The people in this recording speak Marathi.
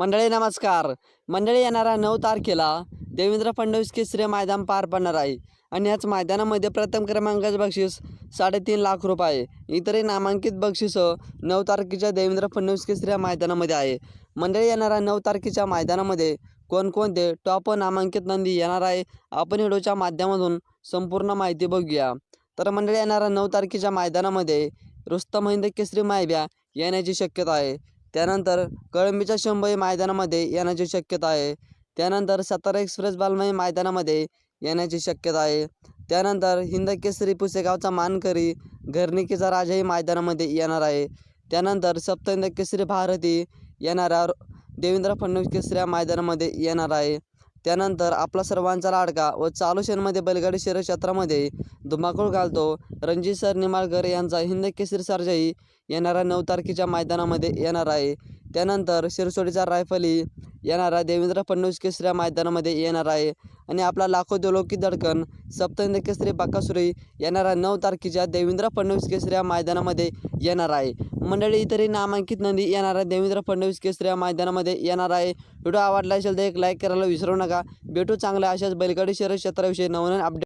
मंडळी नमस्कार. मंडळी येणाऱ्या नऊ तारखेला देवेंद्र फडणवीस केसरी मैदान पार पडणार आहे. आणि याच मैदानामध्ये प्रथम क्रमांकाचे बक्षीस साडेतीन लाख रुपये. इतरही नामांकित बक्षिसं नऊ तारखेच्या देवेंद्र फडणवीस केसरी मैदानामध्ये आहे. मंडळी येणाऱ्या नऊ तारखेच्या मैदानामध्ये कोणकोणते टॉप नामांकित नंदी येणार आहे? आपण व्हिडिओच्या माध्यमातून संपूर्ण माहिती बघूया. तर मंडळी येणाऱ्या नऊ तारखेच्या मैदानामध्ये रुस्तम महिंद केसरी मायब्या येण्याची शक्यता आहे. त्यानंतर कळंबीच्या शंभई मैदानामध्ये येण्याची शक्यता आहे. त्यानंतर सातारा एक्सप्रेस बालमई मैदानामध्ये येण्याची शक्यता आहे. त्यानंतर हिंदकेसरी पुसेगावचा मानकरी घरणिकेचा राजाही मैदानामध्ये येणार आहे. त्यानंतर सप्तहिंद केसरी भारती येणाऱ्या देवेंद्र फडणवीस केसरी या मैदानामध्ये येणार आहे. त्यानंतर आपला सर्वांचा लाडका व चालू शेणमध्ये बैलगाडी शर्यत क्षेत्रामध्ये धुमाकूळ घालतो. रणजित सर निमाळकर यांचा हिंद केसरी सरजाई येणाऱ्या नऊ तारखेच्या मैदानामध्ये येणार आहे. त्यानंतर शिरसोडीचा रायफली येणारा देवेंद्र फडणवीस केसरी या मैदानामध्ये येणार आहे. आणि आपला लाखो दोलोकी दडकन सप्तंद केसरी बाकासुरी येणाऱ्या नऊ तारखेच्या देवेंद्र फडणवीस केसरी या मैदानामध्ये येणार आहे. मंडळी इतरही नामांकित नंदी येणाऱ्या देवेंद्र फडणवीस केसरी या मैदानामध्ये येणार आहे. व्हिडिओ आवडला असेल तर एक लाईक करायला विसरू नका. भेटू चांगल्या अशाच बैलगाडी शहर क्षेत्राविषयी नवनवीन अपडेट